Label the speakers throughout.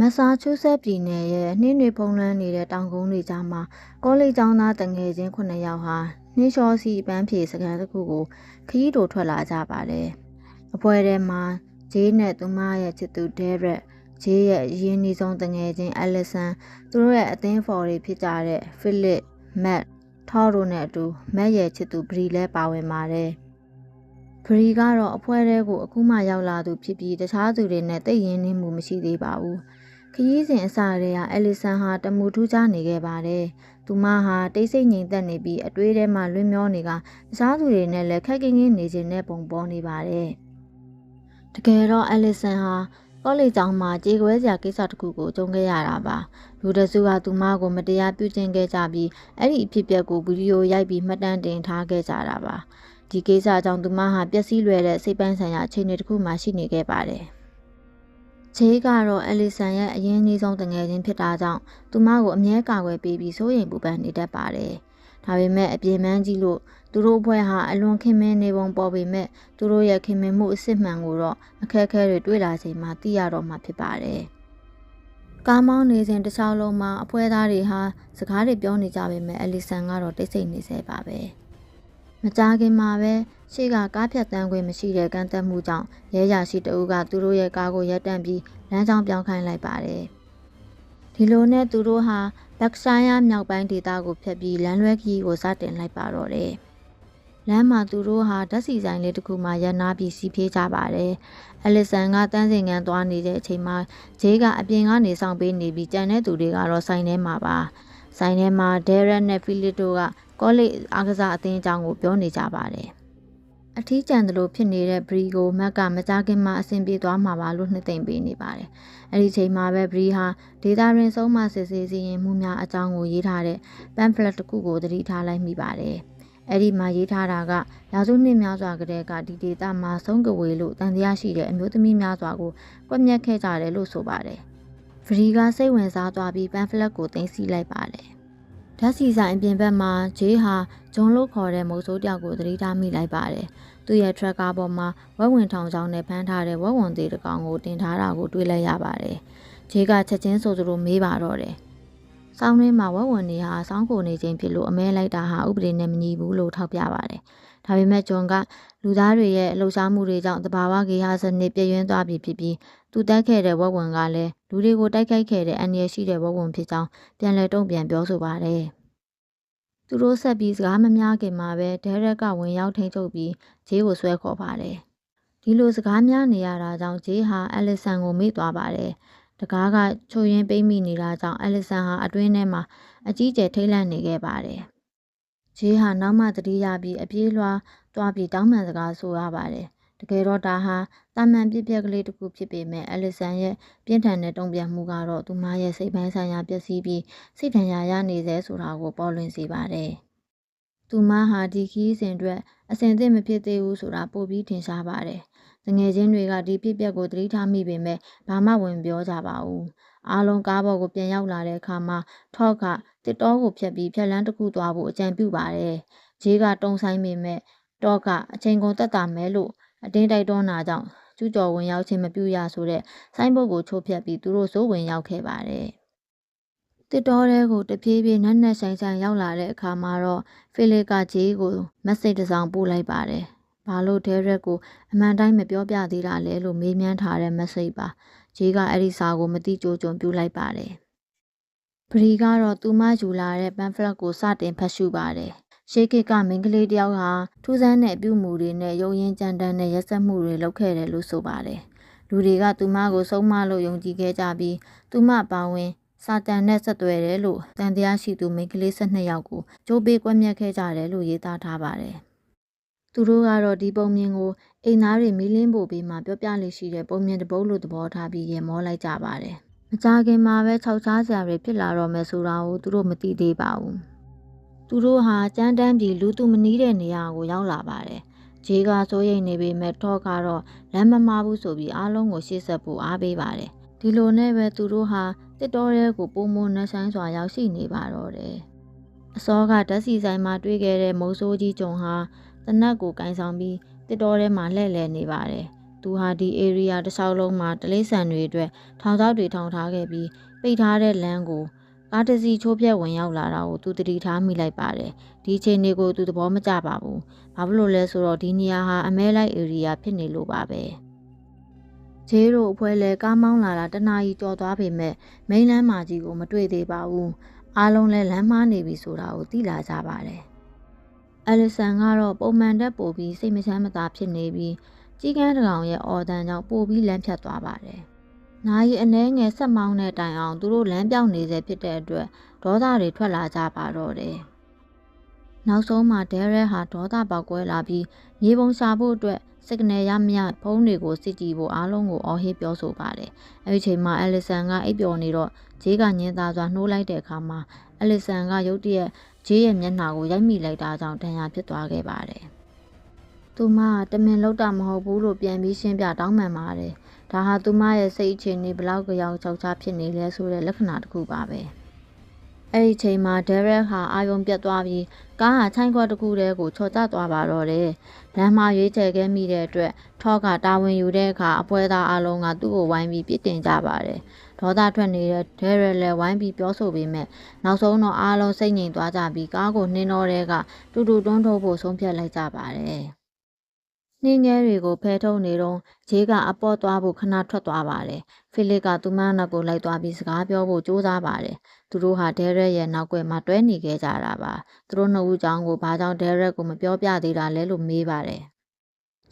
Speaker 1: မက်ဆာချူးဆက်ပြည်နယ်ရဲ့နှင်းတွေဖုံးလွှမ်းနေတဲ့တောင်ကုန်းတွေကြားမှာကောလိပ်ကျောင်းသားတငယ်ချင်း9ယောက်ဟာနှင်းလျှောစီပန်းဖြေစကန်တစ်ခုကိုခရီးတိုထွက်လာကြပါတယ်။အပွဲထဲမှာဂျေးနဲ့သူမရဲ့ချစ်သူဒဲရက်ဂျေးရဲ့ရင်းနှီးဆုံးတငယ်ချင်းအလက်ဆန်သူတို့ရဲ့အသင်းဖော်တွေဖြစ်ကြတဲ့ဖိလစ်မတ်ထော်တို့နဲ့အတူမက်ရဲ့ချစ်သူဘရီလည်းပါဝင်ပါတယ်။ဘရီကတော့အဖွဲတဲကိုအခုမှရောက်လာသူဖြစ်ပြီးတခြားသူတွေနဲ့တိတ်ရင်းနှင်းမှုမရှိသေးပါဘူး။ ခရီးစဉ်အစတည်းကအယ်လီဆန်ဟာတမူထူးခြားနေခဲ့ပါတယ်။သူမဟာတိတ်ဆိတ်ငြိမ်သက်နေပြီးအတွေးထဲမှာလွင့်မျောနေကတခြားသူတွေနဲ့လည်းခက်ခင်းခင်းနေခြင်းနဲ့ပုံပေါ်နေပါတယ်။တကယ်တော့အယ်လီဆန်ဟာကောလိပ်ကျောင်းမှာကြေကွဲစရာကိစ္စတစ်ခုကိုကြုံခဲ့ရတာပါလူတစုကသူမကိုမတရားပြုကျင့်ခဲ့ကြပြီးအဲ့ဒီအဖြစ်အပျက်ကိုဗီဒီယိုရိုက်ပြီးမှတ်တမ်းတင်ထားခဲ့ကြတာပါဒီကိစ္စကြောင့်သူမဟာပျက်စီးလွယ်တဲ့စိတ်ပိုင်းဆိုင်ရာအခြေအနေတစ်ခုမှရှိနေခဲ့ပါတယ် ချေးကတော့အလီဆန်ရဲ့အရင်နှီးဆုံးတငယ်ချင်းဖြစ်တာကြောင့်သူမကိုအမြဲကာကွယ်ပေးပြီးစိုးရိမ်ပူပန်နေတတ်ပါတယ်ဒါပေမဲ့အပြင်းပန်းကြီးလို့သူတို့ဘွဲဟာအလွန်ခင်မင်းနေပုံပေါ်ပေမဲ့သူတို့ရဲ့ခင်မင်းမှုအစ်စ်မှန်ကိုတော့အခက်အခဲတွေတွေ့လာချိန်မှာသိရတော့မှာဖြစ်ပါတယ်။ကားမောင်းနေစဉ်တစ်ချောင်းလုံးမှာအဖွဲသားတွေဟာစကားတွေပြောနေကြပေမဲ့အလီဆန်ကတော့တိတ်ဆိတ်နေစေပါပဲ။ မကြခင်မှာပဲရှေ့ကကားဖြတ်တန်းခွင့်မရှိတဲ့ကန့်သက်မှုကြောင့်ရဲရရှိတအုပ်ကသူတို့ရဲ့ကားကိုရပ်တန့်ပြီးလမ်းကြောင်းပြောင်းခိုင်းလိုက်ပါတယ်။ဒီလိုနဲ့သူတို့ဟာဘက်ဆိုင်ယာမြောက်ပိုင်းဒေသကိုဖျက်ပြီးလမ်းလွဲခရီးကိုစတင်လိုက်ပါတော့တယ်။လမ်းမှာသူတို့ဟာဓာတ်စီဆိုင်လေးတစ်ခုမှရပ်နာပြီးစီးပြေးကြပါတယ်။အလစ်ဆန်ကတန်းစင်ကန်သွားနေတဲ့အချိန်မှာဂျေးကအပြင်ကနေဆောင်ပေးနေပြီးကြံတဲ့သူတွေကတော့ဆိုင်ထဲမှာပါ။ဆိုင်ထဲမှာဒဲရက်နဲ့ဖီလစ်တို့က ကောလိပ်အားကစားအသင်းအကြောင်းကိုပြောနေကြပါတယ်။အထီးကျန်သလိုဖြစ်နေတဲ့ဘရီကိုမက်ကမကြခင်မှာအဆင်ပြေသွားမှာပါလို့နှစ်သိမ့်ပေးနေပါတယ်။အဲဒီချိန်မှာပဲဘရီဟာဒေတာရင်ဆုံးမစစ်ဆေးစီရင်မှုများအကြောင်းကိုရေးထားတဲ့ပမ်ဖလက်တစ်ခုကိုသတိထားလိုက်မိပါတယ်။အဲ့ဒီမှာရေးထားတာကရာစုနှစ်များစွာကတည်းကဒီဒေတာမှာဆုံးကဝေလို့တန်တရားရှိတဲ့အမျိုးသမီးများစွာကိုကွက်မြက်ခဲ့ကြတယ်လို့ဆိုပါတယ်။ဗရီကစိတ်ဝင်စားသွားပြီးပမ်ဖလက်ကိုတင်စီလိုက်ပါတယ်။ ဓာတ်စီဆိုင်အပြင်ဘက်မှာဂျေးဟာဂျွန်လို့ခေါ်တဲ့မုတ်ဆိုးတယောက်ကိုသတိထားမိလိုက်ပါတယ်။သူ့ရဲ့ထရက်ကာပေါ်မှာဝက်ဝင်ထောင်ချောင်းနဲ့ဖမ်းထားတဲ့ဝက်ဝင်သေးတစ်ကောင်ကိုတင်ထားတာကိုတွေ့လိုက်ရပါတယ်။ဂျေးကချက်ချင်းဆိုသလိုမေးပါတော့တယ်။ ဆောင်းရင်းမှာဝက်ဝင်နေဟာဆောင်းကိုနေခြင်းဖြစ်လို့အမဲလိုက်တာဟာဥပဒေနဲ့မညီဘူးလို့ထောက်ပြပါတယ်။ဒါပေမဲ့ဂျွန်ကလူသားတွေရဲ့လှုပ်ရှားမှုတွေကြောင့်တဘာဝဂေဟစနစ်ပြည့်ရင်းသွားပြီဖြစ်ပြီးသူတက်ခဲ့တဲ့ဝက်ဝင်ကလည်းလူတွေကိုတိုက်ခိုက်ခဲ့တဲ့အန္တရာယ်ရှိတဲ့ဝက်ဝင်ဖြစ်ကြောင်းပြန်လည်တုံ့ပြန်ပြောဆိုပါတယ်။သူတို့ဆက်ပြီးစကားမများခင်မှာပဲဒဲရက်ကဝင်ရောက်ထိန်ချုပ်ပြီးဂျေးကိုဆွဲခေါ်ပါတယ်။ဒီလိုစကားများနေရတာကြောင့်ဂျေးဟာအလစ်ဆန်ကိုမေ့သွားပါတယ်။ တကားကချိုရင်းပိမ့်မိနေတာကြောင့်အလစ်ဆန်ဟာအတွင်းထဲမှာအကြီးကျယ်ထိတ်လန့်နေခဲ့ပါတယ်။ဂျေးဟာနောက်မှတတိယပြီးအပြေးလွှားသွားပြီးတောင်းပန်စကားဆိုရပါတယ်။တကယ်တော့ဒါဟာတာမန်ပြစ်ပြက်ကလေးတစ်ခုဖြစ်ပေမဲ့အလစ်ဆန်ရဲ့ပြင်းထန်တဲ့တုံ့ပြန်မှုကတော့သူမရဲ့စိတ်ပိုင်းဆိုင်ရာပျက်စီးပြီးစိတ်ဒဏ်ရာရနေစေဆိုတာကိုပေါ်လွင်စေပါတယ်။သူမဟာဒီခီးစဉ်အတွက်အစင်သင့်မဖြစ်သေးဘူးဆိုတာပိုပြီးထင်ရှားပါတယ်။တ ငယ်ချင်းတွေကဒီပြစ်ပြက်ကိုသတိထားမိပေမဲ့ဘာမှဝင်ပြောကြပါဘူး။အားလုံးကားပေါ်ကိုပြန်ရောက်လာတဲ့အခါမှာထော့ကတစ်တောကိုဖြတ်ပြီးဖြက်လန်းတစ်ခုသွားဖို့အကြံပြုပါတယ်။ဂျေးကတုံဆိုင်ပေမဲ့တော့ကအချိန်ကုန်တက်တာမဲလို့အတင်းတိုက်တွန်းတာကြောင့်ကျူးကျော်ဝင်ရောက်ခြင်းမပြုရဆိုတဲ့ဆိုင်းဘုတ်ကိုချိုးဖျက်ပြီးသူတို့စိုးဝင်ရောက်ခဲ့ပါတယ်။တစ်တော်တဲကိုတပြေးပြေးနက်နက်ဆိုင်ဆိုင်ရောက်လာတဲ့အခါမှာတော့ဖိလစ်ကဂျေးကိုမက်ဆေ့တစ်စောင်ပို့လိုက်ပါတယ်။ ဘာလို့ဒဲရက်ကိုအမှန်တိုင်းမပြောပြသေးတာလဲလို့မေးမြန်းထားတဲ့မက်ဆေ့ပါ။ဂျေးကအဲ့ဒီစာကိုမတိကြိုကြုံပြလိုက်ပါတယ်။ဘရီကတော့သူမယူလာတဲ့ပန်ဖလက်ကိုစတင်ဖတ်ရှုပါတယ်။ရှေးခေတ်ကမိန်းကလေးတယောက်ဟာထူးဆန်းတဲ့အပြုမှုတွေနဲ့ရုံရင်ကြမ်းတမ်းတဲ့ရက်စက်မှုတွေလုပ်ခဲ့တယ်လို့ဆိုပါတယ်။လူတွေကသူမကိုဆုံးမလို့ယုံကြည်ခဲ့ကြပြီးသူမပါဝင်စာတန်နဲ့ဆက်သွယ်တယ်လို့တန်တရားရှိသူမိန်းကလေး၁၂ယောက်ကိုကြိုးပေးကွက်မြက်ခဲ့ကြတယ်လို့ရေးသားထားပါတယ်။ သူတို့ကတော့ဒီပုံမြင်ကိုအိမ်သားတွေမီးလင်းပို့ပြီးမှပြောပြလိရှိတဲ့ပုံမြင်တစ်ပုတ်လို့သဘောထားပြီးရေမောလိုက်ကြပါတယ်။မကြခင်မှာပဲခြောက်ချားစရာတွေဖြစ်လာတော့မယ်ဆိုတာကိုသူတို့မသိသေးပါဘူး။သူတို့ဟာကြမ်းတမ်းပြီးလူသူမနီးတဲ့နေရာကိုရောက်လာပါတယ်။ဂျေကစိုးရိမ်နေပေမဲ့ထော့ကတော့လမ်းမမားဘူးဆိုပြီးအားလုံးကိုရှေ့ဆက်ဖို့အားပေးပါတယ်။ဒီလိုနဲ့ပဲသူတို့ဟာတစ်တော်ရဲကိုပုံမနှဆိုင်စွာရောက်ရှိနေပါတော့တယ်။အစောကဓာတ်စီဆိုင်မှာတွေ့ခဲ့တဲ့မုံဆိုးကြီးဂျုံဟာ တနက်ကိုကင်ဆောင်ပြီးတစ်တော်ထဲမှာလှည့်လည်နေပါတယ်။သူဟာဒီ area တစ်လျှောက်လုံးမှာတလိษံတွေအတွက်ထောင်ချောက်တွေထောင်ထားခဲ့ပြီးပိတ်ထားတဲ့လမ်းကိုကားတစ်စီးချိုးပြက်ဝင်ရောက်လာတာကိုသူတတိထားမိလိုက်ပါတယ်ဒီအချိန်လေးကိုသူသဘောမကျပါဘူးဘာဖြစ်လို့လဲဆိုတော့ဒီနေရာဟာအမဲလိုက် area ဖြစ်နေလို့ပါပဲဂျေးတို့အဖွဲလဲကားမောင်းလာတာတနာရီကြော်သွားပေမဲ့မိန်းလမ်းမကြီးကိုမတွေ့သေးပါဘူးအားလုံးလဲလမ်းမားနေပြီဆိုတာကိုသိလာကြပါတယ် အလီဆန်ကတော့ပုံမှန်တက်ပို့ပြီးစိတ်မချမ်းမသာဖြစ်နေပြီးကြီးကန်းတကောင်ရဲ့အော်တန်ကြောင့်ပို့ပြီးလမ်းဖြတ်သွားပါတယ်။နာရီအနှဲငယ်ဆက်မောင်းတဲ့တိုင်အောင်သူတို့လမ်းပြောင်းနေစေဖြစ်တဲ့အတွက်ဒေါသတွေထွက်လာကြပါတော့တယ်။နောက်ဆုံးမှာဒဲရဲဟာဒေါသပေါက်ကွဲလာပြီးမြေပုံရှာဖို့အတွက်စကနယ်ရမရဖုန်းတွေကိုစစ်ကြည့်ဖို့အားလုံးကိုအော်ဟစ်ပြောဆိုပါတယ်။အဲဒီချိန်မှာအလီဆန်ကအိပ်ပျော်နေတော့ဂျေးကညင်သာစွာနှိုးလိုက်တဲ့အခါမှာအလီဆန်ကရုတ်တရက် ဂျေးရဲ့မျက်နှာကိုရိုက်မိလိုက်တာကြောင့်ဒဏ်ရာဖြစ်သွားခဲ့ပါတယ်။သူမကတမင်လောက်တာမဟုတ်ဘူးလို့ပြန်ပြီးရှင်းပြတောင်းပန်ပါတယ်။ဒါဟာသူမရဲ့စိတ်အခြေအနေဘလောက်ကြောင်ချောက်ချဖြစ်နေလဲဆိုတဲ့လက္ခဏာတစ်ခုပါပဲ။အဲ့ဒီချိန်မှာဒဲရက်ဟာအာယုံပြတ်သွားပြီးကားဟာချိုင်းခွက်တစ်ခုတည်းကိုချော်ကျသွားပါတော့တယ်။လမ်းမရွေးချယ်ခဲ့မိတဲ့အတွက်ထော့ကတာဝန်ယူတဲ့အခါအပွဲသားအလုံးကသူ့ကိုဝိုင်းပြီးပြစ်တင်ကြပါတယ်။ ဒေါသထွက်နေတဲ့ဒဲရက်လည်းဝိုင်းပြီးပြောဆိုပေမဲ့နောက်ဆုံးတော့အားလုံးစိတ်ငြိမ်သွားကြပြီးကားကိုနှင်းတော့တဲ့ကတူတူတွန်းထုတ်ဖို့ဆုံးဖြတ်လိုက်ကြပါတယ်။နှင်းငယ်တွေကိုဖဲထုတ်နေတော့ဂျေးကအပေါ့သွားဖို့ခဏထွက်သွားပါတယ်။ဖိလစ်ကသူမနောက်ကိုလိုက်သွားပြီးစကားပြောဖို့ကြိုးစားပါတယ်။သူတို့ဟာဒဲရက်ရဲ့နောက်ွယ်မှာတွဲနေခဲ့ကြတာပါ။သူတို့နှစ်ဦးကြောင့်ကိုဘာကြောင့်ဒဲရက်ကိုမပြောပြသေးတာလဲလို့မေးပါတယ်။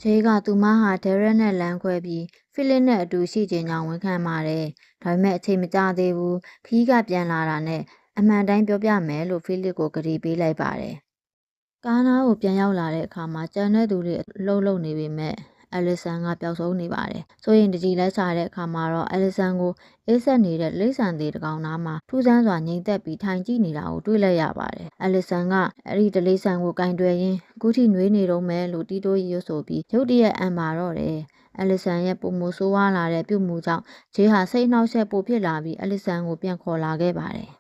Speaker 1: ဂျေးကသူမဟာဒဲရက်နဲ့လမ်းခွဲပြီးဖိလစ်နဲ့အတူရှိခြင်းကြောင့်ဝန်ခံပါတယ်။ဒါပေမဲ့အချိန်မကျသေးဘူး။ခီးကပြန်လာတာနဲ့အမှန်တိုင်းပြောပြမယ်လို့ဖိလစ်ကိုကြေပေးလိုက်ပါတယ်။ကားနားကိုပြန်ရောက်လာတဲ့အခါမှာကျန်တဲ့သူတွေလှုပ်လှုပ်နေပေမဲ့ အလီဆန်ကပျောက်ဆုံးနေပါတယ်။ဆိုရင်တကြီးလက်ချတဲ့အခါမှာတော့အလီဆန်ကိုအေးဆက်နေတဲ့လိမ့်ဆန်သေးတကောင်သားမှာထူးဆန်းစွာငြိမ်သက်ပြီးထိုင်ကြည့်နေတာကိုတွေ့လိုက်ရပါတယ်။အလီဆန်ကအဲ့ဒီတလိမ့်ဆန်ကိုကင်တွယ်ရင်းအခုထိနှွေးနေတော့မယ်လို့တီးတိုးရွတ်ဆိုပြီးရုတ်တရက်အံပါတော့တယ်။အလီဆန်ရဲ့ပုံမဆိုးဝါးလာတဲ့ပြုမှုကြောင့်ဂျေးဟာစိတ်နှောက်ယှက်ပိုဖြစ်လာပြီးအလီဆန်ကိုပြန်ခေါ်လာခဲ့ပါတယ်။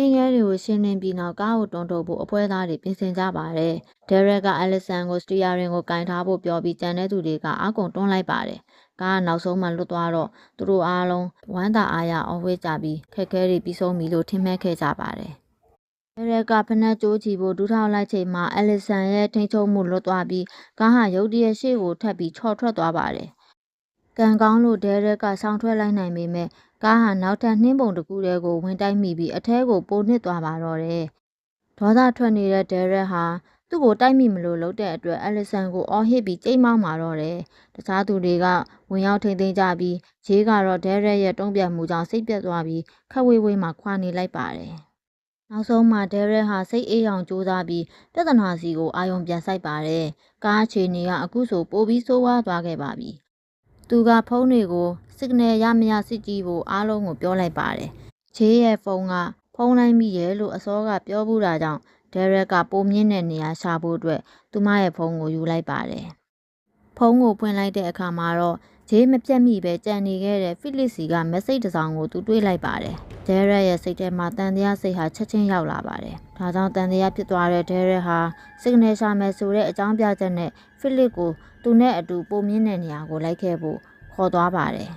Speaker 1: နှင်းရဲတွေကိုရှင်းလင်းပြီးနောက်ကားကိုတွန်းထုတ်ဖို့အဖွဲသားတွေပြင်ဆင်ကြပါတယ်။ဒဲရက်ကအလီဆန်ကိုစတီယာရင်ကိုကင်ထားဖို့ပြောပြီးကြံတဲ့သူတွေကအာကုန်တွန်းလိုက်ပါတယ်။ကားကနောက်ဆုံးမှလွတ်သွားတော့သူတို့အားလုံးဝမ်းသာအားရအောင်ဝေးကြပြီးခက်ခဲတွေပြီးဆုံးပြီလို့ထင်မှတ်ခဲ့ကြပါတယ်။ဒဲရက်ကဖနက်ကြိုးချီဖို့ဒူးထောက်လိုက်ချိန်မှာအလီဆန်ရဲ့ထိန်ချုံမှုလွတ်သွားပြီးကားဟာရုတ်တရက်ရှေ့ကိုထပ်ပြီးချော်ထွက်သွားပါတယ်။ ကံကောင်းလို့ဒဲရက်ကဆောင်းထွက်လိုက်နိုင်ပေမဲ့ကားဟာနောက်ထပ်နှင်းပုံတစ်ခုတည်းကိုဝင်တိုက်မိပြီးအထဲကိုပိုနစ်သွားပါတော့တယ်။ဒေါသထွက်နေတဲ့ဒဲရက်ဟာသူ့ကိုတိုက်မိမလို့လုပ်တဲ့အတွက်အလီဆန်ကိုအော်ဟစ်ပြီးကြိတ်မောင်းมาတော့တယ်။တခြားသူတွေကဝင်ရောက်ထိန်သိမ်းကြပြီးဂျေးကတော့ဒဲရက်ရဲ့တုံ့ပြန်မှုကြောင့်စိတ်ပြတ်သွားပြီးခက်ဝေးဝေးမှခွာနေလိုက်ပါတယ်။နောက်ဆုံးမှာဒဲရက်ဟာစိတ်အေးအောင်ကြိုးစားပြီးပြဿနာစီကိုအာယုံပြန်ဆိုင်ပါတယ်။ကားအခြေအနေကအခုဆိုပိုပြီးဆိုးဝါးသွားခဲ့ပါပြီ။ သူကဖုန်းတွေကို signal ရမရစစ်ကြည့်ဖို့အားလုံးကိုပြောလိုက်ပါတယ်။ဂျေးရဲ့ဖုန်းကဖုန်းလိုက်မိရဲ့လို့အစောကပြောဘူးတာကြောင့်ဒဲရက်ကပိုမြင့်တဲ့နေရာရှာဖို့အတွက်သူမရဲ့ဖုန်းကိုယူလိုက်ပါတယ်။ဖုန်းကိုဖွင့်လိုက်တဲ့အခါမှာတော့ဂျေးမပြတ်မိပဲကြံနေခဲ့တဲ့ဖိလစ်စီကမက်ဆေ့တစ်စောင်ကိုသူတွေးလိုက်ပါတယ်။ဒဲရက်ရဲ့စိတ်ထဲမှာတန်တရားစိတ်ဟာချက်ချင်းရောက်လာပါတယ်။ဒါကြောင့်တန်တရားဖြစ်သွားတဲ့ဒဲရက်ဟာ signal ရှာမယ်ဆိုတဲ့အကြောင်းပြချက်နဲ့ဖိလစ်ကို သူနဲ့အတူပုံမြင့်တဲ့နေရာကိုလိုက်ခဲ့ဖို့ခေါ်သွားပါတယ်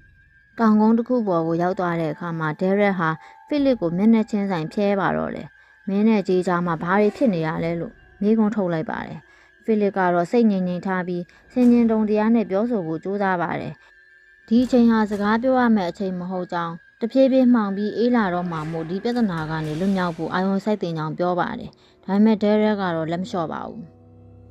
Speaker 1: ။တောင်ကုန်းတစ်ခုပေါ်ကိုရောက်သွားတဲ့အခါမှာဒဲရက်ဟာဖိလစ်ကိုမျက်နှာချင်းဆိုင်ဖြဲပါတော့တယ်။မင်းနဲ့ကြီးကြားမှာဘာတွေဖြစ်နေရလဲလို့မိကုံးထုတ်လိုက်ပါတယ်။ဖိလစ်ကတော့စိတ်ငြိမ်ငြိမ်ထားပြီးစင်ကျင်တုံတရားနဲ့ပြောဆိုဖို့ကြိုးစားပါတယ်။ဒီအချိန်ဟာစကားပြောရမယ့်အချိန်မဟုတ်ကြောင်းတဖြည်းဖြည်းမှောင်ပြီးအေးလာတော့မှမို့ဒီပြဿနာကနေလွတ်မြောက်ဖို့အာရုံစိုက်တင်ကြောင်ပြောပါတယ်။ဒါပေမဲ့ဒဲရက်ကတော့လက်မလျှော့ပါဘူး။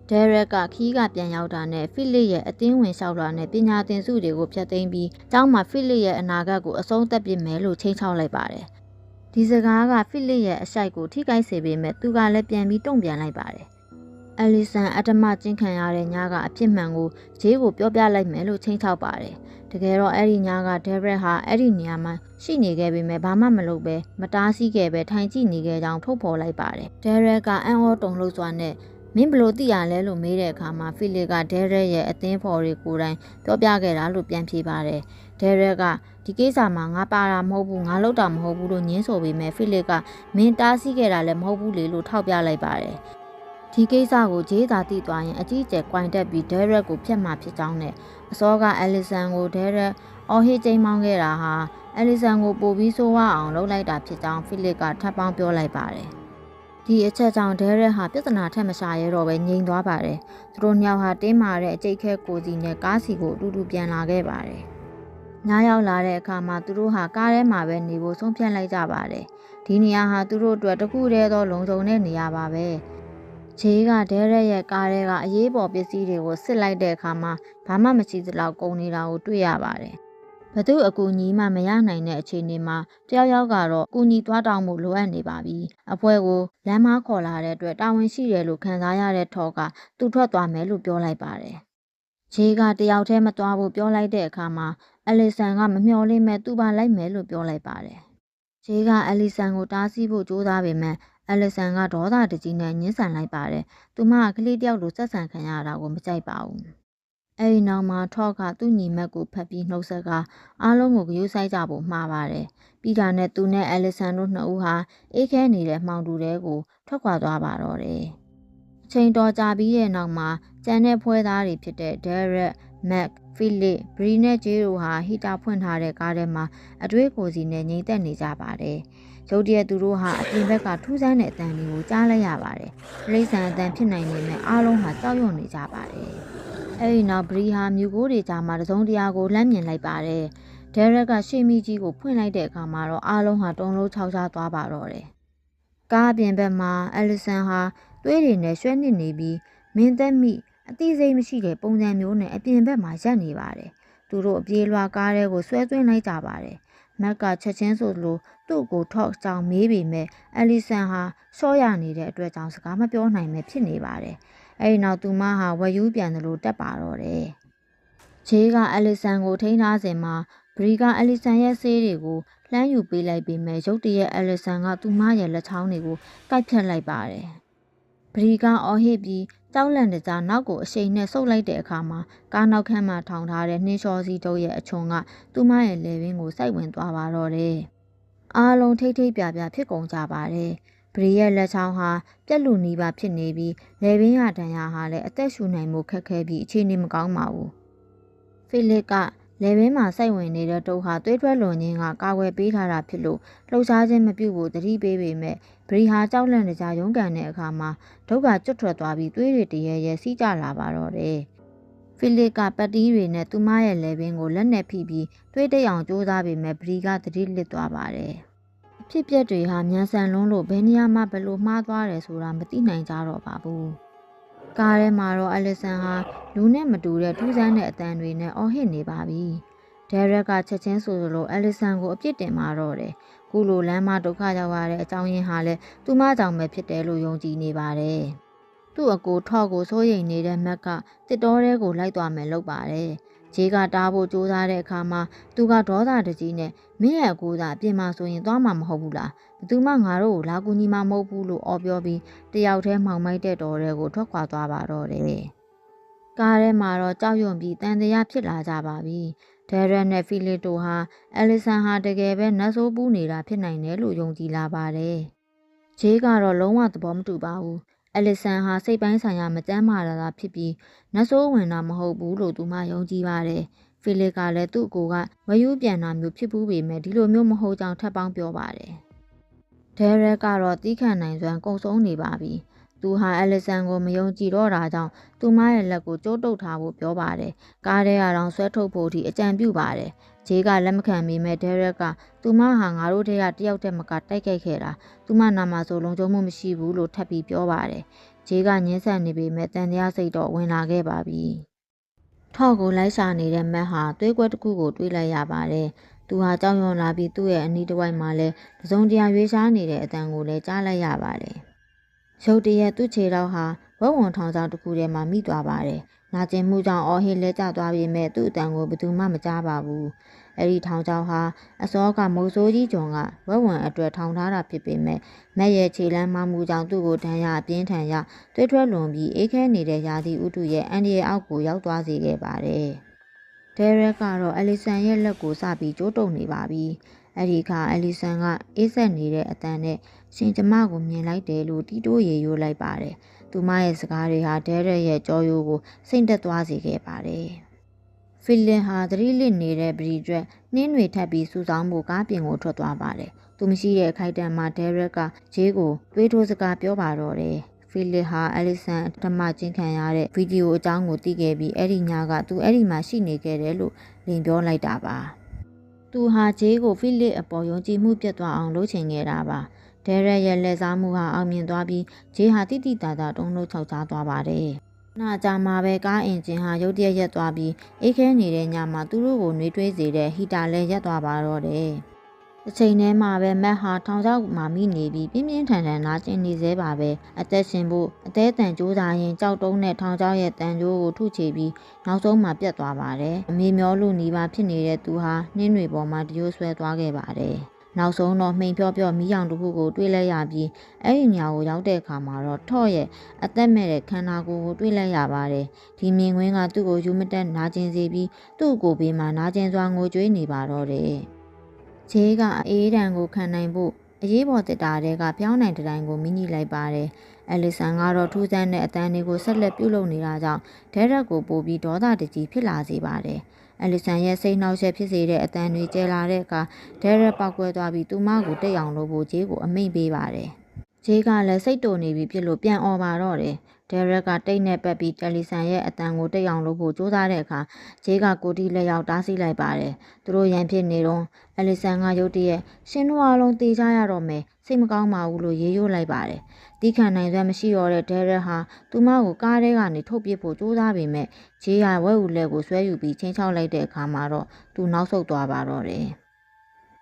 Speaker 1: ဒဲရက်ကခီးကပြန်ရောက်တာနဲ့ဖိလစ်ရဲ့အသင်းဝင်လျှောက်တာနဲ့ပညာသင်စုတွေကိုဖျက်သိမ်းပြီးကျောင်းမှာဖိလစ်ရဲ့အနာဂတ်ကိုအဆုံးသတ်ပစ်မယ်လို့ချိန်ချောက်လိုက်ပါတယ်။ဒီစကားကဖိလစ်ရဲ့အရှိုက်ကိုထိခိုက်စေပေမဲ့သူကလည်းပြန်ပြီးတုံ့ပြန်လိုက်ပါတယ်။အလီဆန်အတ္တမကျင်းခံရတဲ့ညကအဖြစ်မှန်ကိုဂျေးကိုပြောပြလိုက်မယ်လို့ချိန်ချောက်ပါတယ်။တကယ်တော့အဲ့ဒီညကဒဲရက်ဟာအဲ့ဒီနေရာမှာရှိနေခဲ့ပေမဲ့ဘာမှမလုပ်ပဲမတားဆီးခဲ့ပဲထိုင်ကြည့်နေခဲ့ကြောင်းထုတ်ဖော်လိုက်ပါတယ်။ဒဲရက်ကအံ့ဩတုန်လှုပ်စွာနဲ့ မင်းဘလို့သိရလဲလို့မေးတဲ့အခါမှာဖီလစ်ကဒဲရက်ရဲ့အသင်းဖော်တွေကိုယ်တိုင်ပြောပြခဲ့တာလို့ပြန်ဖြေပါတယ်ဒဲရက်ကဒီကိစ္စမှာငါပါတာမဟုတ်ဘူးငါလုပ်တာမဟုတ်ဘူးလို့ညင်းဆိုပေမဲ့ဖီလစ်ကမင်းတားဆီးခဲ့တာလည်းမဟုတ်ဘူးလေလို့ထောက်ပြလိုက်ပါတယ်ဒီကိစ္စကိုဂျေးသာတိသွားရင်အကြီးအကျယ်ကွိုင်တက်ပြီးဒဲရက်ကိုဖျက်မှဖြစ်ကြောင်းနဲ့အစောကအယ်လီဆန်ကိုဒဲရက်အော်ဟစ်ချိန်မောင်းခဲ့တာဟာအယ်လီဆန်ကိုပိုပြီးဆိုးဝါးအောင်လုပ်လိုက်တာဖြစ်ကြောင်းဖိလစ်ကထပ်ပေါင်းပြောလိုက်ပါတယ်။ ဒီအချက်ကြောင့်ဒဲရက်ဟာပြဿနာထက်မရှာရဲတော့ပဲငြိမ်သွားပါတယ်။သူတို့ညောင်ဟာတင်းမာတဲ့အကျိတ်ခဲကိုစီနဲ့ကားစီကိုအတူတူပြန်လာခဲ့ပါတယ်။ညရောက်လာတဲ့အခါမှာသူတို့ဟာကားထဲမှာပဲနေဖို့ဆုံးဖြတ်လိုက်ကြပါတယ်။ဒီနေရာဟာသူတို့အတွက်တခုတည်းသောလုံခြုံတဲ့နေရာပါပဲ။ခြေကဒဲရက်ရဲ့ကားထဲကအရေးပေါ်ပစ္စည်းတွေကိုစစ်လိုက်တဲ့အခါမှာဘာမှမရှိသလောက်ကုန်နေတာကိုတွေ့ရပါတယ်။ ဘသူအကူညီမှမရနိုင်တဲ့အခြေအနေမှာတယောက်ယောက်ကတော့အကူညီသွားတောင်းမှုလိုအပ်နေပါပြီ။အဖွဲကိုလမ်းမခေါ်လာတဲ့အတွက်တာဝန်ရှိတယ်လို့ခံစားရတဲ့ထော်ကသူ့ထွက်သွားမယ်လို့ပြောလိုက်ပါတယ်။ခြေကတယောက်တည်းမသွားဘူးပြောလိုက်တဲ့အခါမှာအလီဆန်ကမမျှော်လင့်မဲ့သူ့ပါလိုက်မယ်လို့ပြောလိုက်ပါတယ်။ခြေကအလီဆန်ကိုတားဆီးဖို့ကြိုးစားပေမဲ့အလီဆန်ကဒေါသတကြီးနဲ့ညှင်းဆန်လိုက်ပါတယ်။သူမကကလေးတယောက်လိုဆက်ဆံခံရတာကိုမကြိုက်ပါဘူး။ အဲဒီနောက်မှာထော့ကသူ့ညီမက်ကိုဖတ်ပြီးနှုတ်ဆက်ကအားလုံးကိုဂရုစိုက်ကြဖို့မှားပါတယ်။ပြီးတာနဲ့သူနဲ့အလီဆန်တို့နှစ်ဦးဟာအေးခဲနေတဲ့မှောင်တူတဲကိုထွက်ခွာသွားပါတော့တယ်။အချိန်တော်ကြာပြီးတဲ့နောက်မှာကျန်တဲ့ဖွဲသားတွေဖြစ်တဲ့ Derek, Mac, Philip, Bree နဲ့ Jay တို့ဟာဟီတာဖွင့်ထားတဲ့ကားထဲမှာအတွေးကိုစီနဲ့ငြိမ်သက်နေကြပါတယ်။ရုတ်တရက်သူတို့ဟာအပြင်ဘက်ကထူးဆန်းတဲ့အတန်တွေကိုကြားလိုက်ရပါတယ်။လိမ့်ဆန်အတန်ဖြစ်နိုင်နေမဲ့အားလုံးဟာကြောက်ရွံ့နေကြပါတယ်။ အဲဒီနောက်ဘရီဟာမြူကိုတွေကြားမှာတစုံတရာကိုလှမ်းမြင်လိုက်ပါတယ်။ဒဲရက်ကရှေ့မီကြီးကိုဖွင့်လိုက်တဲ့အခါမှာတော့အားလုံးဟာတုံလုံးခြောက်ခြားသွားပါတော့တယ်။ကားအပြင်ဘက်မှာအလီဆန်ဟာသွေးတွေနဲ့ရွှဲနစ်နေပြီးမင်းသက်မိအသိစိတ်မရှိတဲ့ပုံစံမျိုးနဲ့အပြင်ဘက်မှာရပ်နေပါတယ်။သူတို့အပြေးလွှာကားတဲကိုဆွဲသွင်းလိုက်ကြပါတယ်။မက်ကချက်ချင်းဆိုလိုသူ့ကိုထော့ကြောင်မေးပေမဲ့အလီဆန်ဟာရှော့ရနေတဲ့အတွက်ကြောင့်စကားမပြောနိုင်ပဲဖြစ်နေပါတယ်။ အဲဒီနောက်သူမဟာဝယူးပြန်တယ်လို့တက်ပါတော့တယ်။ဂျေးကအလီဆန်ကိုထိန်းထားစဉ်မှာဘရီကအလီဆန်ရဲ့ဆေးတွေကိုလှမ်းယူပေးလိုက်ပေမဲ့ရုတ်တရက်အလီဆန်ကသူမရဲ့လက်ချောင်းတွေကိုကိုက်ဖြတ်လိုက်ပါတယ်။ဘရီကအော်ဟစ်ပြီးကြောက်လန့်တကြားနောက်ကိုအရှိန်နဲ့ဆုပ်လိုက်တဲ့အခါမှာကားနောက်ခန်းမှာထောင်ထားတဲ့နှင်းလျှောစီတုပ်ရဲ့အချုံကသူမရဲ့လေပင်ကိုစိုက်ဝင်သွားပါတော့တယ်။အားလုံးထိတ်ထိတ်ပြပြဖြစ်ကုန်ကြပါတယ်။ ဘရီရဲ့လက်ချောင်းဟာပြက်လူနီးပါဖြစ်နေပြီးလေပင်ရဒဏ်ရာဟာလည်းအသက်ရှူနိုင်မှုခက်ခဲပြီးအခြေအနေမကောင်းပါဘူး။ဖိလစ်ကလေဘင်းမှာစိုက်ဝင်နေတဲ့တုပ်ဟာသွေးထွက်လွန်ခြင်းကကာကွယ်ပေးထားတာဖြစ်လို့လှုပ်ရှားခြင်းမပြုဖို့တတိပေးပေမဲ့ဗရီဟာကြောက်လန့်နေကြရုန်းကန်တဲ့အခါမှာဒုက္ခကျွတ်ထွက်သွားပြီးသွေးတွေတရေရဲစီးကြလာပါတော့တယ်။ဖိလစ်ကပတ်တီးတွေနဲ့သူမရဲ့လေဘင်းကိုလက်နဲ့ဖိပြီးသွေးတိတ်အောင်ကြိုးစားပေမဲ့ဗရီကတတိလစ်သွားပါတယ်။အ ဖြစ်ပြက်တွေဟာမြန်ဆန်လွန်းလို့ဘယ်နေရာမှဘယ်လိုမှားသွားတယ်ဆိုတာမသိနိုင်ကြတော့ပါဘူး။ကားထဲမှာတော့အလစ်ဆန်ဟာလူနဲ့မတူတဲ့ထူးဆန်းတဲ့အတန်တွေနဲ့အော်ဟစ်နေပါပြီ။ဒဲရက်ကချက်ချင်းဆိုသလိုအလစ်ဆန်ကိုအပြစ်တင်มาတော့တယ်။ခုလိုလမ်းမဒုက္ခရောက်ရတဲ့အကြောင်းရင်းဟာလည်းသူမကြောင့်ပဲဖြစ်တယ်လို့ယုံကြည်နေပါတယ်။သူ့အကိုထော့ကိုစိုးရိမ်နေတဲ့မက်ကတစ်တော်တဲကိုလိုက်သွားမယ်လို့ပါတယ်။ ဂျေးကတားဖို့ကြိုးစားတဲ့အခါမှာသူကဒေါသတကြီးနဲ့မင်းရဲ့အကိုသာအပြင်မှာဆိုရင်သွားမှာမဟုတ်ဘူးလားဘသူမှငါတို့ကိုလာကူညီမှာမဟုတ်ဘူးလို့အော်ပြောပြီးတယောက်တည်းမှောင်မိုက်တဲ့တော်တွေကိုထွက်ခွာသွားပါတော့တယ်ကားထဲမှာတော့ကြောက်ရွံ့ပြီးတန်တရားဖြစ်လာကြပါပြီဒဲရက်နဲ့ဖီလစ်တိုဟာအလီဆန်ဟာတကယ်ပဲနတ်ဆိုးပူးနေတာဖြစ်နိုင်တယ်လို့ယုံကြည်လာပါတယ်ဂျေးကတော့လုံးဝသဘောမတူပါဘူး အလီဆန်ဟာစိတ်ပိုင်းဆိုင်ရာမကြမ်းမာတာသာဖြစ်ပြီးနတ်ဆိုးဝင်တာမဟုတ်ဘူးလို့သူမှယုံကြည်ပါတယ်။ဖီလစ်ကလည်းသူ့အကိုကဝယူးပြန်တာမျိုးဖြစ်ဘူးပေမဲ့ဒီလိုမျိုးမဟုတ်ကြောင်းထပ်ပေါင်းပြောပါတယ်။ဒဲရက်ကတော့တီးခံနိုင်စွမ်းကုံဆုံးနေပါပြီ။သူဟာအလီဆန်ကိုမယုံကြည်တော့တာကြောင့်သူမရဲ့လက်ကိုကြိုးတုပ်ထားဖို့ပြောပါတယ်။ကားထဲကတော့ဆွဲထုတ်ဖို့အထိအကြံပြုပါတယ် ဂျေးကလက်မခံမိမဲ့ဒဲရက်ကသူမဟာငါတို့တည်းကတယောက်တည်းမကတိုက်ခိုက်ခဲ့တာသူမနာမှာဆိုလုံခြုံမှုမရှိဘူးလို့ထပ်ပြီးပြောပါတယ်ဂျေးကညှင်းဆန်နေပေမဲ့တန်တရားစိတ်တော့ဝင်လာခဲ့ပါပြီထော့ကိုလိုက်ရှာနေတဲ့မက်ဟာသွေးကွက်တစ်ခုကိုတွေးလိုက်ရပါတယ်သူဟာကြောင်ရွံလာပြီးသူ့ရဲ့အနီးတစ်ဝိုက်မှာလဲပစုံတရာရွေးရှားနေတဲ့အတန်ကိုလည်းကြားလိုက်ရပါတယ်ရုတ်တရက်သူ့ခြေထောက်ဟာဝက်ဝံထောင်ဆောင်တစ်ခုထဲမှာမိသွားပါတယ် နာကျင်မှုကြောင့်အော်ဟစ်လဲကျသွားပေမဲ့သူ့အတန်ကိုဘယ်သူမှမကြားပါဘူး။အဲ့ဒီထောင်ချောင်းဟာအစောကမိုးစိုးကြီးဂျွန်ကဝက်ဝံအတွက်ထောင်ထားတာဖြစ်ပေမဲ့မက်ရဲ့ခြေလမ်းမမှုကြောင့်သူ့ကိုဒဏ်ရာအပြင်းထန်ရတွဲထွက်လွန်ပြီးအေးခဲနေတဲ့ယာတီဥတုရဲ့အန်ဒီရဲ့အောက်ကိုရောက်သွားစေခဲ့ပါတယ်။ဒဲရက်ကတော့အလီဆန်ရဲ့လက်ကိုစပြီးကြိုးတုံနေပါပြီ။အဲ့ဒီခါအလီဆန်ကအေးဆက်နေတဲ့အတန်နဲ့ရှင်ကျမကိုမြင်လိုက်တယ်လို့တီတိုးရေရိုးလိုက်ပါတယ်။ သူမရဲ့စကားတွေဟာဒဲရက်ရဲ့ကြောရိုးကိုစိတ်တက်သွားစေခဲ့ပါတယ်။ဖိလစ်ဟာသတိလစ်နေတဲ့ဗရီအတွက်နှင်းတွေထပ်ပြီးစူဆောင်းဖို့ကားပြင်ကိုထွက်သွားပါတယ်။သူမရှိတဲ့အခိုက်အတန့်မှာဒဲရက်ကဂျေးကိုတွေးထိုးစကားပြောပါတော့တယ်။ဖိလစ်ဟာအလီဆန်ဓမ္မချင်းခံရတဲ့ဗီဒီယိုအကြောင်းကိုသိခဲ့ပြီးအဲ့ဒီညကသူအဲ့ဒီမှာရှိနေခဲ့တယ်လို့လင်ပြောလိုက်တာပါ။သူဟာဂျေးကိုဖိလစ်အပေါ်ယုံကြည်မှုပြတ်သွားအောင်လုပ်ချင်ခဲ့တာပါ။ ဒဲရက်ရဲ့လက်စားမှုဟာအောင်မြင်သွားပြီးဂျေးဟာတိတိတသာတုံးလို့ခြောက်ချသွားပါတယ်။နာကြမှာပဲကားအင်ဂျင်ဟာရုတ်တရက်ရက်သွားပြီးအိတ်ခဲနေတဲ့ညမှာသူတို့ကိုနှွေးထွေးစေတဲ့ဟီတာလည်းရက်သွားပါတော့တယ်။တစ်ချိန်တည်းမှာပဲမက်ဟာထောင်ချောက်မှာမိနေပြီးပြင်းပြင်းထန်ထန်နာကျင်နေသေးပါပဲအသက်ရှင်ဖို့အသေးတန်ကြိုးစားရင်ကြောက်တုံးနဲ့ထောင်ချောက်ရဲ့တန်ကြိုးကိုထုချပြီးနောက်ဆုံးမှာပြတ်သွားပါတယ်အမေမျောလို့နေပါဖြစ်နေတဲ့သူဟာနှင်းတွေပေါ်မှာတရိုးဆွဲသွားခဲ့ပါတယ် နောက်ဆုံးတော့မှိန်ဖြောဖြောမီးရောင်တစ်ခုကိုတွေ့လိုက်ရပြီးအဲ့ဒီညကိုရောက်တဲ့အခါမှာတော့ထော့ရဲ့အသက်မဲ့တဲ့ခန္ဓာကိုယ်ကိုတွေ့လိုက်ရပါတယ်ဒီမြင်ကွင်းကသူ့ကိုယူမတက်နာကျင်စေပြီးသူ့ကိုယ်ဘေးမှာနာကျင်စွာငိုကြွေးနေပါတော့တယ်ဂျေးကအေးဒံကိုခံနိုင်ဖို့အရေးပေါ်တစ်တာတဲကပြောင်းနိုင်တဲ့တိုင်ကိုမိညှိလိုက်ပါတယ်။အဲလီဆန်ကတော့ထူးဆန်းတဲ့အတန်းတွေကိုဆက်လက်ပြုလုပ်နေတာကြောင့်ဒဲရက်ကိုပို့ပြီးဒေါသတကြီးဖြစ်လာစေပါတယ်။ အဲလီဆန်ရဲ့စိတ်နှောက်ယှက်ဖြစ်စေတဲ့အတန်းတွေကျဲလာတဲ့အခါဒဲရက်ပောက်ကွဲသွားပြီးသူမကိုတိတ်အောင်လုပ်ဖို့ဂျေးကိုအမိန့်ပေးပါတယ်။ ဂျေးကလည်းစိတ်တုန်နေပြီဖြစ်လို့ပြန်អော်ပါတော့တယ်။ဒဲရက်ကတိတ်နဲ့ပက်ပြီးတယ်လီဆန်ရဲ့အတန်ကိုတိတ်အောင်လုပ်ဖို့ကြိုးစားတဲ့အခါဂျေးကကိုတီလက်ရောက်တားဆီးလိုက်ပါတယ်။သူတို့ရန်ဖြစ်နေတော့အလီဆန်ကရုတ်တရက်ရှင်တို့အားလုံးတေးကြရတော့မယ်စိတ်မကောင်းပါဘူးလို့ရေရိုးလိုက်ပါတယ်။တီးခံနိုင်စွမ်းမရှိတော့တဲ့ဒဲရက်ဟာသူမကိုကားထဲကနေထုတ်ပစ်ဖို့ကြိုးစားပေမဲ့ဂျေးကဝဲဦးလက်ကိုဆွဲယူပြီးချင်းချောက်လိုက်တဲ့အခါမှာတော့သူနောက်ဆုတ်သွားပါတော့တယ်။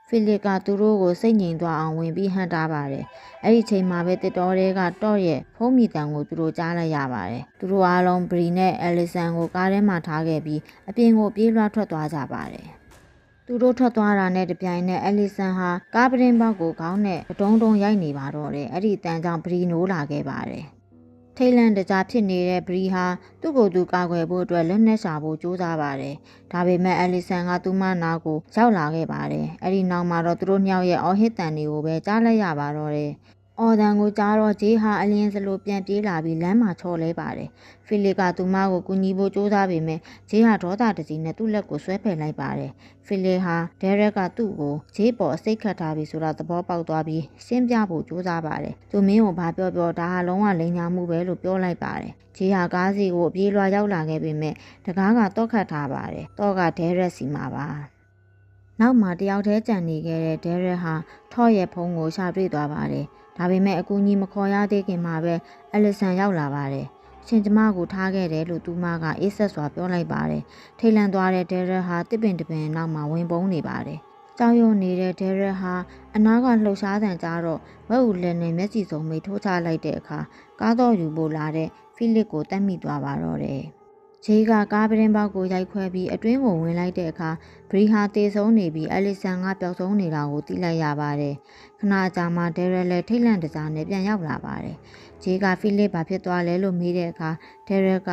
Speaker 1: ဖိလစ်ကသူတို့ကိုစိတ်ငြိမ်သွားအောင်ဝင်ပြီးဟန်တာပါတယ်။အဲ့ဒီချိန်မှာပဲတစ်တော်တွေကတော့ရဲ့ဖုံးမီတန်ကိုသူတို့ကြားလိုက်ရပါတယ်။သူတို့အားလုံးဘရီနဲ့အဲလီဆန်ကိုကားထဲမှာထားခဲ့ပြီးအပြင်ကိုပြေးလွှားထွက်သွားကြပါတယ်။သူတို့ထွက်သွားတာနဲ့တပြိုင်နက်အဲလီဆန်ဟာကားပရင်ဘောက်ကိုခေါင်းနဲ့တုံးတုံးရိုက်နေပါတော့တယ်။အဲ့ဒီတန်ကြောင့်ဘရီနိုးလာခဲ့ပါတယ်။ ထိတ်လန့်တကြားဖြစ်နေတဲ့ဘရီဟာသူ့ကိုယ်သူကာကွယ်ဖို့အတွက်လက်နက်ရှာဖို့ကြိုးစားပါတယ်။ဒါပေမဲ့အလီဆန်ကသူ့မနာကိုရောက်လာခဲ့ပါတယ်။အဲ့ဒီနောက်မှာတော့သူတို့နှစ်ယောက်ရဲ့အော်ဟစ်တန်တွေကိုပဲကြားလိုက်ရပါတော့တယ်။ အော်တန်ကိုကြားတော့ဂျေးဟာအလင်းစလိုပြန်ပြေးလာပြီးလမ်းမှာချော်လဲပါတယ်။ဖိလစ်ကသူမကိုကူညီဖို့ကြိုးစားပေမဲ့ဂျေးဟာဒေါသတကြီးနဲ့သူ့လက်ကိုဆွဲဖယ်လိုက်ပါတယ်။ဖိလစ်ဟာဒဲရက်ကသူ့ကိုဂျေးပေါ်အစိတ်ခတ်ထားပြီးဆိုတာသဘောပေါက်သွားပြီးရှင်းပြဖို့ကြိုးစားပါတယ်။သူမင်းကိုဘာပြောပြောဒါဟာလုံးဝလိန်ညာမှုပဲလို့ပြောလိုက်ပါတယ်။ဂျေးဟာကားစီကိုအပြေးလွှာရောက်လာခဲ့ပေမဲ့တကားကတော့ခတ်ထားပါတယ်။တော့ကဒဲရက်စီမှာပါ။နောက်မှာတယောက်တည်းကြံနေခဲ့တဲ့ဒဲရက်ဟာထော့ရဲ့ဖုံးကိုရှာတွေ့သွားပါတယ်။ ဒါပေမဲ့အကူကြီးမခေါ်ရသေးခင်မှာပဲအလီဆန်ရောက်လာပါတယ်။ရှင်ကျမကိုထားခဲ့တယ်လို့သူမကအေးဆက်စွာပြောလိုက်ပါတယ်။ထိတ်လန့်သွားတဲ့ဒဲရက်ဟာတစ်ပင်တစ်ပင်နောက်မှာဝင်ပုန်းနေပါတယ်။ကြောက်ရွံ့နေတဲ့ဒဲရက်ဟာအနာကလှုပ်ရှားသံကြားတော့ဝက်ဦးလက်နဲ့မျက်စီစုံမိထိုးချလိုက်တဲ့အခါကားတော့ယူဖို့လာတဲ့ဖိလစ်ကိုတက်မိသွားပါတော့တယ်။ ဂျေးကကားပရင်ပေါက်ကိုရိုက်ခွဲပြီးအတွင်းကိုဝင်လိုက်တဲ့အခါဘရီဟာတေဆုံးနေပြီးအလီဆန်ကပျောက်ဆုံးနေတာကိုသိလိုက်ရပါတယ်။ခဏကြာမှဒဲရယ်လည်းထိတ်လန့်တကြားနဲ့ပြန်ရောက်လာပါတယ်။ဂျေးကဖိလစ်ဘာဖြစ်သွားလဲလို့မေးတဲ့အခါဒဲရယ်က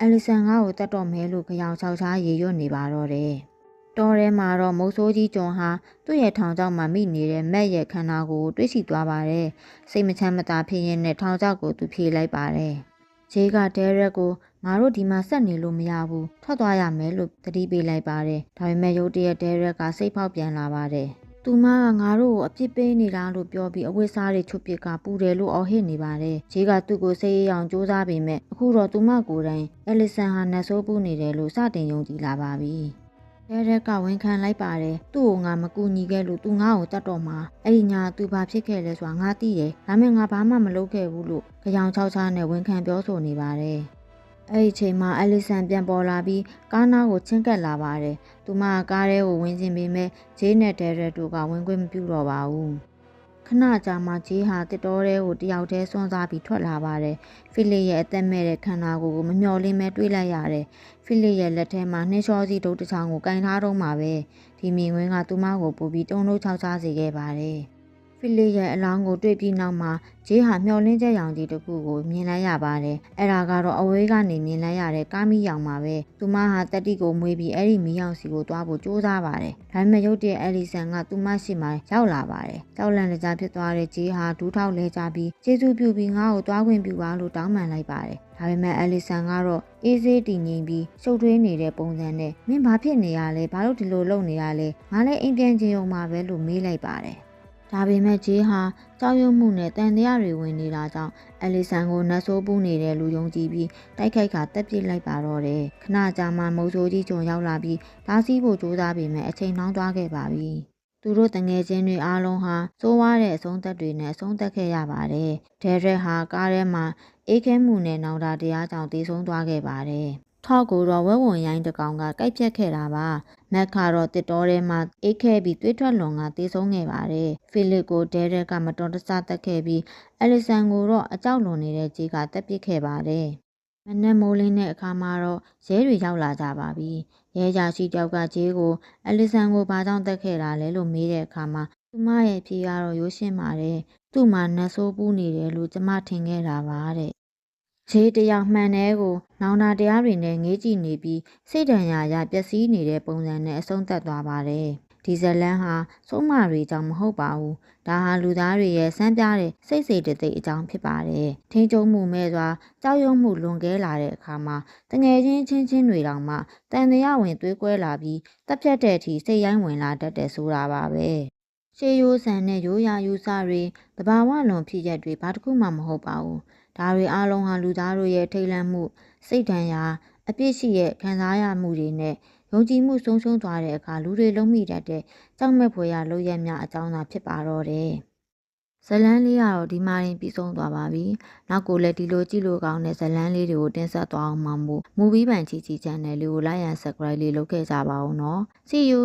Speaker 1: အလီဆန်ကကိုတတ်တော့မဲလို့ကြောင်ချောက်ချားရေရွတ်နေပါတော့တယ်။တော်ထဲမှာတော့မုတ်ဆိုးကြီးကျွန်ဟာသူ့ရဲ့ထောင်ချောက်မှာမိနေတဲ့မက်ရဲ့ခန္ဓာကိုယ်ကိုတွေးစီသွားပါတယ်။စိတ်မချမ်းမသာဖြစ်ရင်းနဲ့ထောင်ချောက်ကိုသူဖြေလိုက်ပါတယ်။ ဂျေးကဒဲရက်ကိုငါတို့ဒီမှာဆက်နေလို့မရဘူးထွက်သွားရမယ်လို့တတိပေးလိုက်ပါတယ်ဒါပေမဲ့ရုတ်တရက်ဒဲရက်ကစိတ်ဖောက်ပြန်လာပါတယ်သူမကငါတို့ကိုအပြစ်ပေးနေတာလို့ပြောပြီးအဝတ်စားတွေချုပ်ပစ်ကပူတယ်လို့အော်ဟစ်နေပါတယ်။ဂျေးကသူ့ကိုစိတ်ရအောင်စူးစမ်းပေမဲ့အခုတော့သူမကိုယ်တိုင်အလီဆန်ဟာနတ်ဆိုးပူနေတယ်လို့စတင်ယုံကြည်လာပါပြီ။ ရဲရက်ကဝန်ခံလိုက်ပါတယ်။သူ့ကိုငါမကူညီခဲ့လို့သူငါ့ကိုတတ်တော့မှာအဲ့ဒီညာသူဘာဖြစ်ခဲ့လဲဆိုတာငါသိတယ်။ဒါပေမဲ့ငါဘာမှမလုပ်ခဲ့ဘူးလို့ကြောင်ချောက်ချားနဲ့ဝန်ခံပြောဆိုနေပါတယ်။အဲ့ဒီချိန်မှာအလီဆန်ပြန်ပေါ်လာပြီးကားနားကိုချင်းကပ်လာပါတယ်။သူမကကားထဲကိုဝင်ခြင်းပေမဲ့ဂျေးနဲ့ဒဲရက်တို့ကဝင်ခွင့်မပြုတော့ပါဘူး။ ခဏကြာမှဂျေးဟာတစ်တော်ထဲကိုတယောက်တည်းစွန့်စားပြီးထွက်လာပါတယ်။ဖိလစ်ရဲ့အသက်မဲ့တဲ့ခန္ဓာကိုယ်ကိုမမျှော်လင့်မဲတွေးလိုက်ရတယ်။ဖိလစ်ရဲ့လက်ထဲမှာနှင်းလျှောစီဒုတ်တစ်ချောင်းကိုကင်ထားတော့မှာပဲ။ဒီမြင်ကွင်းကသူမကိုပူပြီးတုံ့လို့ခြောက်ချစေခဲ့ပါတယ်။ ဖိဖိလစ်ရဲ့အလောင်းကိုတွေ့ပြီးနောက်မှာဂျေးဟာမျောလင်းချက်ရောင်ကြီးတစ်ခုကိုမြင်လိုက်ရပါတယ်။အဲ့ဒါကတော့အဝေးကနေမြင်လိုက်ရတဲ့ကားမီရောင်ပါပဲ။သူမဟာတက်တိကိုမွေးပြီးအဲ့ဒီမီးရောင်စီကိုတွားဖို့ကြိုးစားပါတယ်။ဒါပေမဲ့ရုတ်တရက်အယ်လီဆန်ကသူမရှိမှရောက်လာပါတယ်။ကြောက်လန့်တကြားဖြစ်သွားတဲ့ဂျေးဟာဒူးထောက်လဲကြပြီးကျေးဇူးပြုပြီးငါ့ကိုတွားခွင့်ပြုပါလို့တောင်းပန်လိုက်ပါတယ်။ဒါပေမဲ့အယ်လီဆန်ကတော့အေးဆေးတည်ငြိမ်ပြီးရှုပ်ထွေးနေတဲ့ပုံစံနဲ့မင်းဘာဖြစ်နေရလဲဘာလို့ဒီလိုလုပ်နေရလဲငါလည်းအိမ်ပြန်ချင်ုံမှာပဲလို့မေးလိုက်ပါတယ်။ ဒါပေမဲ့ဂျေးဟာကြောက်ရွံ့မှုနဲ့တန်တရားတွေဝင်နေတာကြောင့်အယ်လီဆန်ကိုနှဆိုးပူးနေတဲ့လူယုံကြည်ပြီးတိုက်ခိုက်ကတက်ပစ်လိုက်ပါတော့တယ်။ခဏကြာမှမုံဆိုးကြီးဂျုံရောက်လာပြီးဓာစီးဖို့ကြိုးစားပေမဲ့အချိန်နှောင်းသွားခဲ့ပါပြီ။သူတို့တငယ်ချင်းတွေအားလုံးဟာစိုးဝါးတဲ့အဆုံးသက်တွေနဲ့အဆုံးသက်ခဲ့ရပါတယ်။ဒဲရက်ဟာကားထဲမှာအေးခဲမှုနဲ့နောင်တာတရားကြောင့်တေဆုံးသွားခဲ့ပါတယ်။ ထောက်ကိုတော့ဝဲဝင်ရိုင်းတစ်ကောင်ကကိုက်ပြက်ခဲ့တာပါ။မက်ခါတော့တစ်တော်ထဲမှာအေးခဲပြီးသွေးထွက်လွန်ကတေဆုံးခဲ့ပါတယ်။ဖိလစ်ကိုဒဲရက်ကမတော်တဆတက်ခဲ့ပြီးအယ်လီဆန်ကိုတော့အကြောက်လွန်နေတဲ့ကြီးကတက်ပစ်ခဲ့ပါတယ်။မနက်မိုးလင်းတဲ့အခါမှာတော့ရဲတွေရောက်လာကြပါပြီ။ရဲကြာရှိတယောက်ကဂျေးကိုအလီဆန်ကိုဘာကြောင့်တက်ခဲ့တာလဲလို့မေးတဲ့အခါမှာသူမရဲ့ဖြေကတော့ရိုးရှင်းပါတယ်။သူ့မှာနတ်ဆိုးပူးနေတယ်လို့ကျမထင်ခဲ့တာပါတဲ့။ ဂျေးတယောက်မှန်တဲ့ကိုနောင်တာတရားတွေနဲ့ငေးကြည့်နေပြီးစိတ်ဒဏ်ရာရပျက်စီးနေတဲ့ပုံစံနဲ့အဆုံးသတ်သွားပါတယ်။ဒီဇလန်ဟာဆုံးမတွေကြောင့်မဟုတ်ပါဘူး။ဒါဟာလူသားတွေရဲ့စမ်းပြတဲ့စိတ်စိတ်တသိက်အကြောင်းဖြစ်ပါတယ်။ထိန်းချုပ်မှုမဲ့စွာကြောက်ရွံ့မှုလွန်ကဲလာတဲ့အခါမှာတငယ်ချင်းချင်းချင်းတွေတောင်မှတန်တရားဝင်သွေးကွဲလာပြီးတက်ပြတ်တဲ့အထိစိတ်ရိုင်းဝင်လာတတ်တယ်ဆိုတာပါပဲ။ရှေးရိုးဆန်တဲ့ရိုးရာယူဆတွေတဘာဝလွန်ဖြစ်ရက်တွေဘာတစ်ခုမှမဟုတ်ပါဘူး။ ဒါတွေအလုံးဟာလူသားတို့ရဲ့ထိတ်လန့်မှုစိတ်ဒဏ်ရာအပြစ်ရှိရဲ့ခံစားရမှုတွေနဲ့ယုံကြည်မှုဆုံးရှုံးသွားတဲ့အခါလူတွေလုံးမိတတ်တဲ့ကြောက်မဲ့ဖွယ်ရာလုပ်ရက်များအကြောင်းသာဖြစ်ပါတော့တယ်။ဇလန်းလေးကတော့ဒီမှာရင်ပြီးဆုံးသွားပါပြီ။နောက်ကိုလည်းဒီလိုကြည့်လို့ကောင်းတဲ့ဇလန်းလေးတွေကိုတင်ဆက်သွားအောင်မှာမို့ movie ပန်ချီချီ channel လေးကို like and subscribe လေးလုပ်ခဲ့ကြပါဦးနော်။ See you